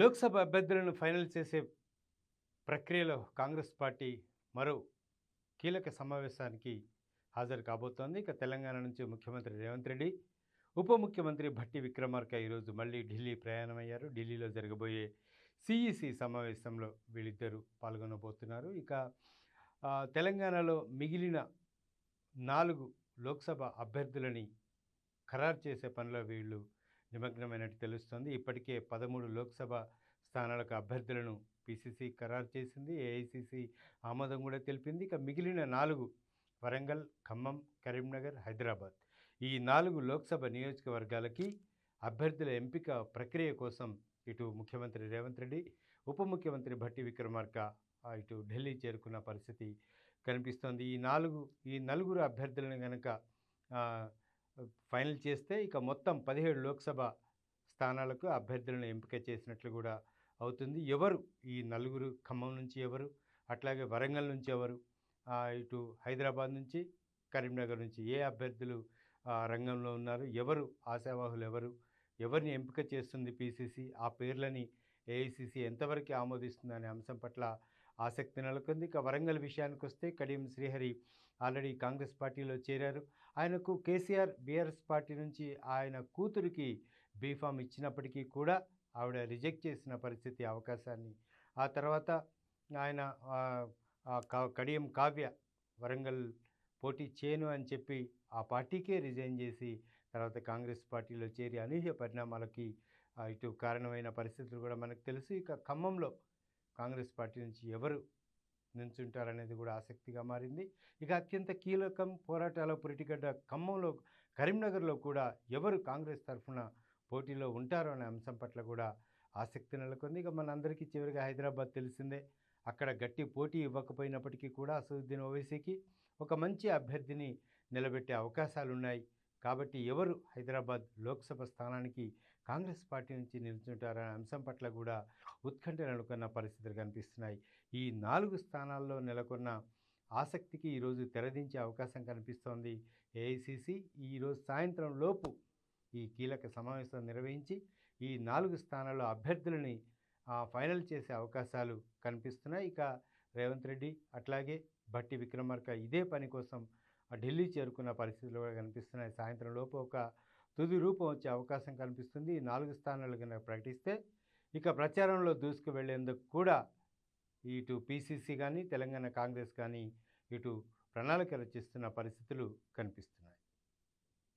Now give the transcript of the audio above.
లోక్సభ అభ్యర్థులను ఫైనల్ చేసే ప్రక్రియలో కాంగ్రెస్ పార్టీ మరో కీలక సమావేశానికి హాజరు కాబోతోంది. ఇక తెలంగాణ నుంచి ముఖ్యమంత్రి రేవంత్ రెడ్డి ఉప ముఖ్యమంత్రి భట్టి విక్రమార్క ఈరోజు మళ్ళీ ఢిల్లీ ప్రయాణమయ్యారు. ఢిల్లీలో జరగబోయే సిఈసి సమావేశంలో వీళ్ళిద్దరూ పాల్గొనబోతున్నారు. ఇక తెలంగాణలో మిగిలిన నాలుగు లోక్సభ అభ్యర్థులని ఖరారు చేసే పనిలో వీళ్ళు నిమగ్నమైనట్టు తెలుస్తోంది. ఇప్పటికే పదమూడు లోక్సభ స్థానాలకు అభ్యర్థులను పిసిసి ఖరారు చేసింది. ఏఐసిసి ఆమోదం కూడా తెలిపింది. ఇక మిగిలిన నాలుగు వరంగల్ ఖమ్మం కరీంనగర్ హైదరాబాద్. ఈ నాలుగు లోక్సభ నియోజకవర్గాలకి అభ్యర్థుల ఎంపిక ప్రక్రియ కోసం ఇటు ముఖ్యమంత్రి రేవంత్ రెడ్డి ఉప ముఖ్యమంత్రి భట్టి విక్రమార్క ఇటు ఢిల్లీ చేరుకున్న పరిస్థితి కనిపిస్తోంది. ఈ నాలుగు ఈ నలుగురు అభ్యర్థులను కనుక ఫైనల్ చేస్తే ఇక మొత్తం పదిహేడు లోక్సభ స్థానాలకు అభ్యర్థులను ఎంపిక చేసినట్లు కూడా అవుతుంది. ఎవరు? ఈ నలుగురు ఖమ్మం నుంచి ఎవరు? అట్లాగే వరంగల్ నుంచి ఎవరు? ఇటు హైదరాబాద్ నుంచి కరీంనగర్ నుంచి ఏ అభ్యర్థులు ఆ, రంగంలో ఉన్నారు? ఎవరు? ఆశావాహులు ఎవరు? ఎవరిని ఎంపిక చేస్తుంది పీసీసీ? ఆ పేర్లని ఏఐసిసి ఎంతవరకు ఆమోదిస్తుంది అనే అంశం పట్ల ఆసక్తి నెలకొంది. ఇక వరంగల్ విషయానికి వస్తే కడియం శ్రీహరి ఆల్రెడీ కాంగ్రెస్ పార్టీలో చేరారు. ఆయనకు కేసీఆర్ బీఆర్ఎస్ పార్టీ నుంచి ఆయన కూతురికి బీఫామ్ ఇచ్చినప్పటికీ కూడా ఆవిడ రిజెక్ట్ చేసిన పరిస్థితి అవకాశాన్ని. ఆ తర్వాత ఆయన కడియం కావ్య వరంగల్ పోటీ చేయను అని చెప్పి ఆ పార్టీకే రిజైన్ చేసి తర్వాత కాంగ్రెస్ పార్టీలో చేరి అనూహ్య పరిణామాలకి ఇటు కారణమైన పరిస్థితులు కూడా మనకు తెలుసు. ఇక ఖమ్మంలో కాంగ్రెస్ పార్టీ నుంచి ఎవరు నిల్చుంటారనేది కూడా ఆసక్తిగా మారింది. ఇక అత్యంత కీలకం పోరాటాల పురిటిగడ్డ ఖమ్మంలో కరీంనగర్లో కూడా ఎవరు కాంగ్రెస్ తరఫున పోటీలో ఉంటారో అనే అంశం పట్ల కూడా ఆసక్తి నెలకొంది. ఇక మనందరికీ చివరిగా హైదరాబాద్ తెలిసిందే అక్కడ గట్టి పోటీ ఇవ్వకపోయినప్పటికీ కూడా అసదుద్దీన్ ఓవైసీకి ఒక మంచి అభ్యర్థిని నిలబెట్టే అవకాశాలు ఉన్నాయి కాబట్టి ఎవరు హైదరాబాద్ లోక్సభ స్థానానికి కాంగ్రెస్ పార్టీ నుంచి నిల్చుంటారనే అంశం పట్ల కూడా ఉత్కంఠ నెలకొన్న పరిస్థితులు కనిపిస్తున్నాయి. ఈ నాలుగు స్థానాల్లో నెలకొన్న ఆసక్తికి ఈరోజు తెరదించే అవకాశం కనిపిస్తోంది. ఏఐసిసి ఈరోజు సాయంత్రం లోపు ఈ కీలక సమావేశం నిర్వహించి ఈ నాలుగు స్థానాల్లో అభ్యర్థులని ఫైనల్ చేసే అవకాశాలు కనిపిస్తున్నాయి. ఇక రేవంత్ రెడ్డి అట్లాగే భట్టి విక్రమార్క ఇదే పని కోసం ఢిల్లీ చేరుకున్న పరిస్థితులు కూడా కనిపిస్తున్నాయి. సాయంత్రం లోపు ఒక తుది రూపం వచ్చే అవకాశం కనిపిస్తుంది. నాలుగు స్థానాలు కనుక ప్రకటిస్తే ఇక ప్రచారంలో దూసుకు వెళ్ళేందుకు కూడా ఇటు పీసీసీ కానీ తెలంగాణ కాంగ్రెస్ కానీ ఇటు ప్రణాళిక రచిస్తున్న పరిస్థితులు కనిపిస్తున్నాయి.